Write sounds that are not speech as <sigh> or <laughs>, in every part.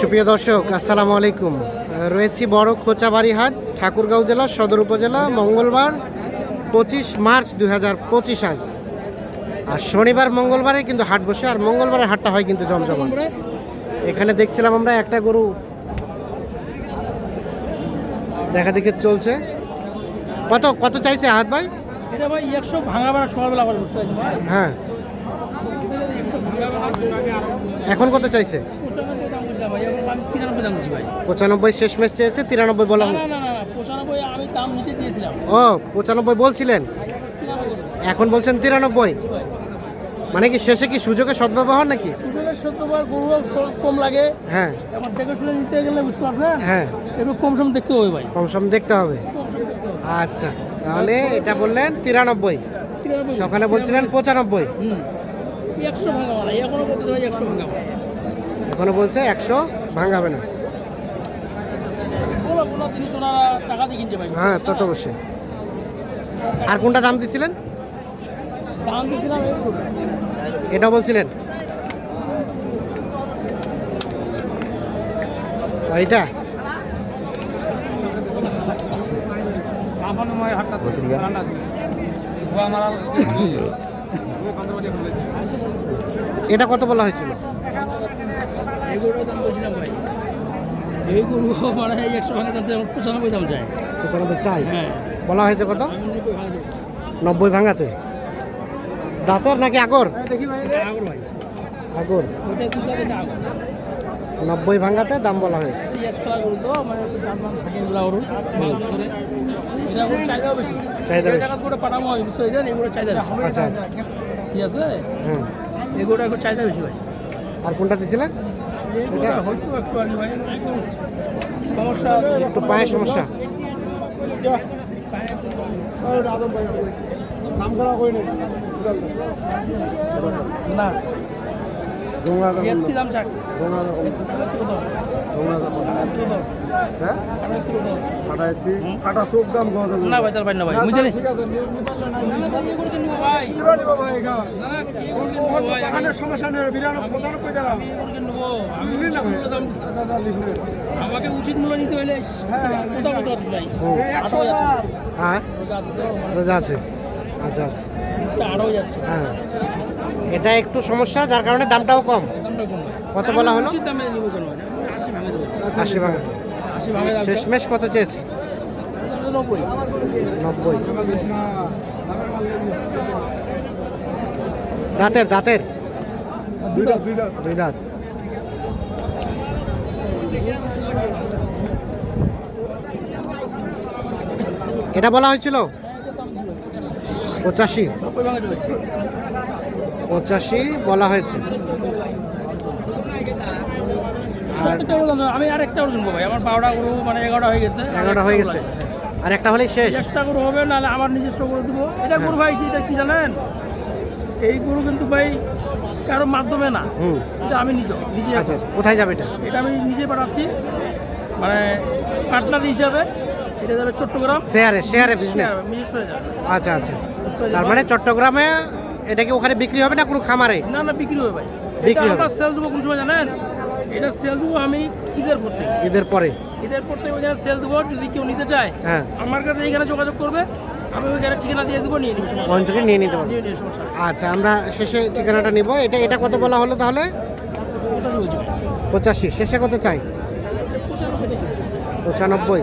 সুপ্রিয় দর্শক আসসালামু আলাইকুম। রয়েছি বড় খোঁচাবাড়ি হাট ঠাকুরগাঁও জেলা সদর উপজেলা মঙ্গলবার পঁচিশ মার্চ দুই হাজার পঁচিশ আজ। আর শনিবার মঙ্গলবারে কিন্তু হাট বসে আর মঙ্গলবারে হাটটা হয় কিন্তু জমজমা এখানে দেখছিলাম আমরা একটা গরু দেখা দেখে চলছে। কত কত চাইছে হাত ভাই? এটা ভাই একশো ভাঙা ভাড়া সকালবেলা আবার বুঝতে পারছি ভাই। হ্যাঁ। এখন কত চাইছে পঁচানব্বই দাম বুঝলাম ভাই এখন আমি তিরানব্বই দাম দিচ্ছি ভাই। পঁচানব্বই শেষ ম্যাচ চেয়েছে তিরানব্বই বলা না না না না পঁচানব্বই আমি দাম নিচে দিয়েছিলাম। ও পঁচানব্বই বলছিলেন? এখন বলছেন তিরানব্বই। মানে কি শেষে কি সুযোগের সদ্ব্যবহার নাকি? সুযোগের সত্যবার গরু কম লাগে। হ্যাঁ। এখন দেখে শুনে নিতে গেলে বুঝতে পারছেন হ্যাঁ। একটু কম সম দেখতে হবে ভাই। কম সম দেখতে হবে। আচ্ছা তাহলে এটা বললেন তিরানব্বই। তিরানব্বই সকালে বলছিলেন পঁচানব্বই। একশো ভাঙা এখনও বলতে একশো ভাঙা এখনও বলছে একশো ভাঙাবে না। হ্যাঁ তত অবশ্যই। আর কোনটা দাম দিছিলেন? দিয়েছিলাম এটা বলছিলেন? এইটা? এটা কত বলা হয়েছিল? এই গরুটার দাম বলছিলাম ভাই। এই গরু <laughs> এই একশো ভাঙা দাম চাই, পঁচানব্বই দাম চাই। পঁচানব্বই চাই? হ্যাঁ। বলা হয়েছে কত? নব্বই ভাঙাতে? দাঁতর নাকি আগর? এটা আগর ভাই। আগর। নব্বই ভাঙাতে দাম বলা হয়েছে। হয় আচ্ছা আচ্ছা। ঠিক আছে? হ্যাঁ এগুলো চাহিদা বেশি ভাই। আর কোনটা দিছিলেন? একটু পায়ের সমস্যা পায়ে একটু না। এর দাম চাক কাটা চোখ দাম না ভাই তার ভাই না ভাই বুঝলি? ঠিক আছে ভাই। ভাই এখান। না না কি গরু কিনবো ভাই? আমি বাগানের সমস্যা নেই বিরানব্বই পঁচানব্বই মূল্য দাম- আমাকে উচিত মূল্য নিতে হলে হ্যাঁ রোজা আছে আচ্ছা আচ্ছা। দুধটা আরও যাচ্ছে। হ্যাঁ। এটা একটু সমস্যা, যার কারণে দামটাও কম। কত বলা হলো? আশি ভাঙে। শেষমেশ কত চেয়েছে? নব্বই। দাঁতের দাঁতের? দুই দাঁত। এটা বলা হয়েছিল? পঁচাশি। পঁচাশি বলা হয়েছে। আর একটা বললাম আমি আর একটা গরু ভাই আমার বারোটা গরু মানে এগারোটা হয়ে গেছে। এগারোটা হয়ে গেছে। আর একটা হলেই শেষ। একটা গরু হবে নাহলে আমার নিজস্ব গরু দিব। এটা গরু ভাই কি কি জানেন? এই গরু কিন্তু ভাই কারও মাধ্যমে না। এটা আমি নিজে নিজে আচ্ছা আচ্ছা। কোথায় যাবে এটা? এটা আমি নিজে পাঠাচ্ছি মানে পার্টনার হিসাবে এটা যাবে চট্টগ্রাম। শেয়ারে শেয়ারে বিজনেস আচ্ছা আচ্ছা। তার মানে চট্টগ্রামে এটা কি ওখানে বিক্রি হবে না কোনো খামারে? না না বিক্রি হবে ভাই। বিক্রি হবে। আমরা সেল দেবো কোন সময় জানেন? এটা সেল দেবো আমি ঈদের পর থেকে। ঈদের পরে। ঈদের পর থেকে ওইখানে সেল দেবো যদি কেউ নিতে চায় হ্যাঁ। আমার কাছে এইখানে যোগাযোগ করবে আমি ওইখানে ঠিকানা দিয়ে দেবো নিয়ে নিবো ওখান থেকে নিয়ে নিতে পারব? আচ্ছা আমরা শেষে ঠিকানাটা নিব। এটা এটা কত বলা হলো তাহলে? পঁচাশি শেষে কত চাই। পঁচানব্বই।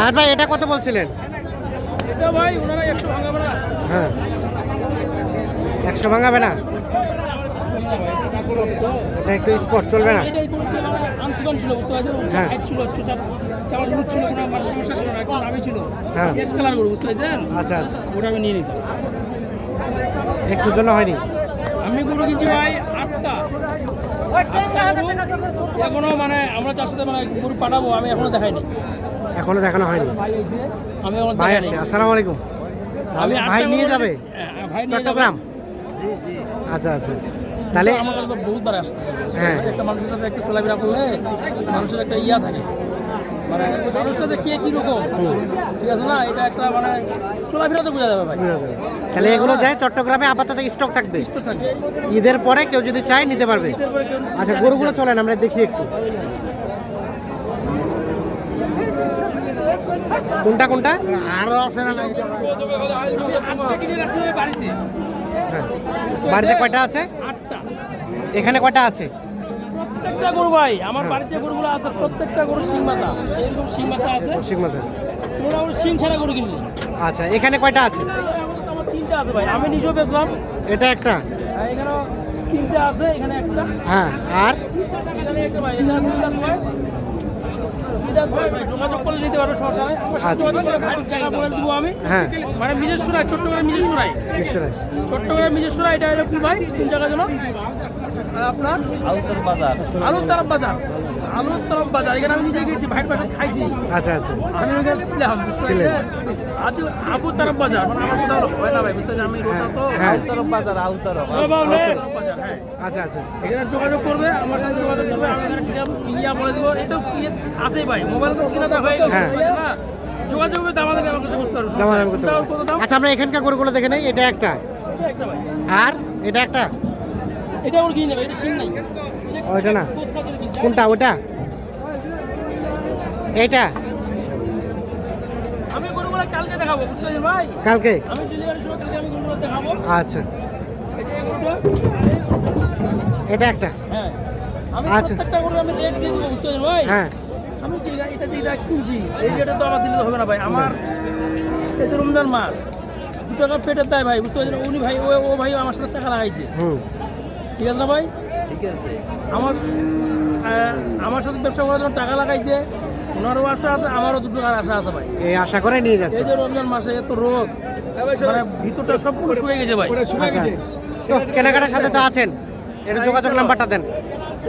আর ভাই এটা কত বলছিলেন? ভাই ওনারা একশো ভাঙাবে না। হ্যাঁ। একশো ভাঙাবে না? একটু স্পট চলবে না? হ্যাঁ। ছিল চুচা চাওয়ার লুট ছিল কোনো আমার সমস্যা ছিল না একটু দামি ছিল। হ্যাঁ। গ্যাস কালার করে বুঝতে পারছেন? আচ্ছা আচ্ছা। ওটা আমি নিয়ে নিতাম। একটুর জন্য হয়নি? আমি গরু কিনছি ভাই এখনও মানে আমরা চার সাথে মানে গরু পাঠাবো আমি এখনও দেখাইনি। এখনও দেখানো হয়নি? আমি এখনও ভাই দেখাইনি। আসসালাম আলাইকুম। আমি ভাই নিয়ে যাবে? ভাই চট্টগ্রাম? আচ্ছা আচ্ছা। তাহলে আমার কাছে বহুতবার আসতে হ্যাঁ। একটা মানুষের সাথে একটা চলাফেরা করলে মানুষের একটা ইয়া থাকে। মানে মানুষটা যে কে কীরকম ঠিক আছে না? এটা একটা মানে চলাফেরাতে বোঝা যাবে ভাই। তাহলে এগুলো যায় চট্টগ্রামে আপাতত স্টক থাকবে। তো থাকবে। ঈদের পরে কেউ যদি চায় নিতে পারবে। আচ্ছা গরুগুলো চলেন আমরা দেখি একটু। কোনটা কোনটা? আরও আছে না বাড়িতে। হ্যাঁ। বাড়িতে কয়টা আছে? আটটা। এখানে কয়টা আছে? প্রত্যেকটা গরু ভাই আমার বাড়িতে গরুগুলো আছে প্রত্যেকটা গরু সিং মাথা। এরকম সিং মাথা আছে। কৌশিক মাঝে মোটামুটি সিং ছাড়া গরু কিনলি আচ্ছা এখানে কয়টা আছে? আমার তিনটা আছে ভাই আমি নিজেও বেচলাম। এটা একটা? আর এখানেও তিনটা আছে এখানে একটা। হ্যাঁ আর? এখানে একটা ভাই এটা দুইটা যোগাযোগ করলে নিতে পারবে আচ্ছা। যোগাযোগ করে ভাইয়ের জায়গা বলে দেবো আমি। হ্যাঁ। মানে নিজস্ব রায় চট্টগ্রাম নিজস্ব রায় নিশ্চয় চট্টগ্রাম নিজস্ব রায় এটা কি ভাই কোন জায়গা যেন আর আপনার? আলুর বাজার। আলুর তরফ বাজার। আলুর তরফ বাজার। এখানে আমি নিজে গেছি ভাইয়ের বাসায় খাইছি। আচ্ছা আচ্ছা। আমি ওখানে ছিলাম আজ আবু তারফ বাজার। মানে আমার কোথাও হয় না ভাই বুঝতে আমি রোজা তো হ্যাঁ। বাজার আবু বাজার। হ্যাঁ। আচ্ছা আচ্ছা। এখানে যোগাযোগ করবে আমার সাথে যোগাযোগ করবে আমি এখানে ঠিক ইয়া বলে দিব। এটা ভাই মোবাইল কিনা হয়ে গেছে হ্যাঁ। না যোগাযোগ আমাদের কাছে করতে পারবে আচ্ছা আমরা এখানকার গরুগুলো দেখে নেই এটা একটা। এটা একটা ভাই। আর এটা একটা? এটা ওর কিনে নেবে এটা সিং নাই। ও, না? কোনটা ওটা? এটা আমি গরুগুলো কালকে দেখাবো বুঝতে পারছেন ভাই? কালকে? আমি ডেলিভারির সময় কালকে আমি গরুগুলো দেখাবো। আচ্ছা। এটা একটা? হ্যাঁ। আমি আচ্ছা। প্রত্যেকটা গরু আমি রেট দিয়ে দেবো বুঝতে পারছেন ভাই? হ্যাঁ। আমি এটা যেটা কিনছি এই রেটে তো আমার দিলে হবে না ভাই। আমার এই তো রমজান মাস দু টাকা পেটের দেয় ভাই বুঝতে পারছেন? উনি ভাই ও ও ভাই আমার সাথে টাকা লাগাইছে। হুম। ঠিক আছে না ভাই? ঠিক আছে। আমার আমার সাথে ব্যবসা করার জন্য টাকা লাগাইছে ওনারও আশা আছে আমারও দুটো টাকার আশা আছে ভাই। এই আশা করে নিয়ে যাচ্ছে। এই যে রমজান মাসে এত রোদ মানে ভিতরটা সব পুরো শুয়ে গেছে ভাই। আচ্ছা গেছে। আচ্ছা। কেনাকাটার সাথে তো আছেন। এটা যোগাযোগ নাম্বারটা দেন।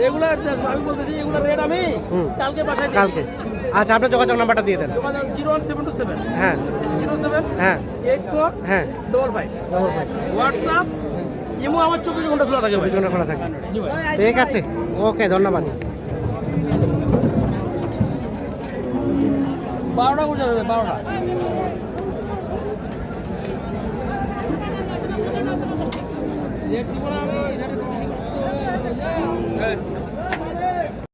এগুলা আমি বলতেছি এগুলা রেট আমি কালকে বাসায় কালকে। আচ্ছা আপনার যোগাযোগ নাম্বারটা দিয়ে দেন। Zero one seven two seven. হ্যাঁ। জিরো সেভেন হ্যাঁ। এইট ফোর হ্যাঁ। Double five. হোয়াটসঅ্যাপ ইমো আমার চব্বিশ ঘণ্টা খোলা থাকে? চব্বিশ ঘণ্টা খোলা থাকে? ঠিক আছে। ওকে ধন্যবাদ। বারোটা করে যাবে বারোটা। রেট দিব না আমি রেট বেশি করতে হবে